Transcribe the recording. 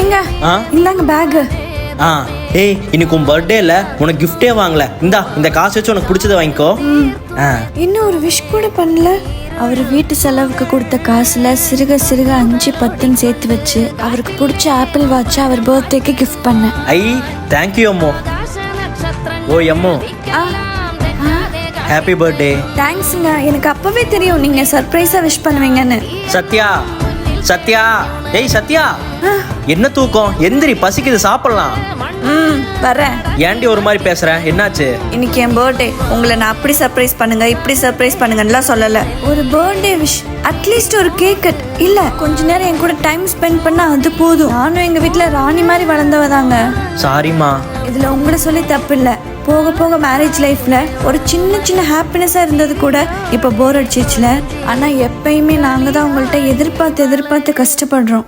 ஏங்க? இந்தாங்க பேகு ஆ. ஏய் இன்னைக்கு உன் பர்த்டே இல்ல உனக்கு கிஃப்டே வாங்கல. இந்தா இந்த காசு வச்சு உனக்கு பிடிச்சதை வாங்கிக்கோ. இன்னும் ஒரு விஷ் கூட பண்ணல? அவர் வீட்டு செலவுக்கு கொடுத்த காசுல சிறுக சிறுக அஞ்சு பத்துன்னு சேர்த்து வச்சு அவருக்கு பிடிச்ச ஆப்பிள் வாட்சை அவர் பர்த்டேக்கு கிஃப்ட் பண்ணேன் ஐ தேங்க்யூ அம்மோ. ஓ அம்மோ. ஹாப்பி பர்த்டே தேங்க்ஸுங்க எனக்கு அப்பவே தெரியும் நீங்க சர்ப்ரைஸா விஷ் பண்ணுவீங்கன்னு. சத்யா. சத்யா ஏய் சத்யா. என்ன தூக்கம்? எந்திரி பசிக்குது சாப்பிடலாம். ம் வரேன். ஏன்டி ஒரு மாதிரி பேசுற? என்னாச்சு? இன்னைக்கு என் பர்த்டே உங்களை நான் அப்படி சர்ப்ரைஸ் பண்ணுங்க இப்படி சர்ப்ரைஸ் பண்ணுங்கன்னுலாம் சொல்லல. ஒரு பர்த்டே விஷ் அட்லீஸ்ட் ஒரு கேக் கட் இல்ல கொஞ்ச நேரம் என் கூட டைம் ஸ்பெண்ட் பண்ணா அது போதும். நானும் எங்க வீட்ல ராணி மாதிரி வளர்ந்தவ தாங்க சாரிம்மா இதில் உங்களை சொல்லி தப்பு இல்லை போக போக மேரேஜ் லைஃப்பில் ஒரு சின்ன சின்ன ஹாப்பினஸ்ஸாக இருந்தது கூட இப்போ போர் அடிச்சிச்சுல ஆனால் எப்பயுமே நாங்கள் தான் உங்கள்கிட்ட எதிர்பார்த்து எதிர்பார்த்து கஷ்டப்படுறோம்.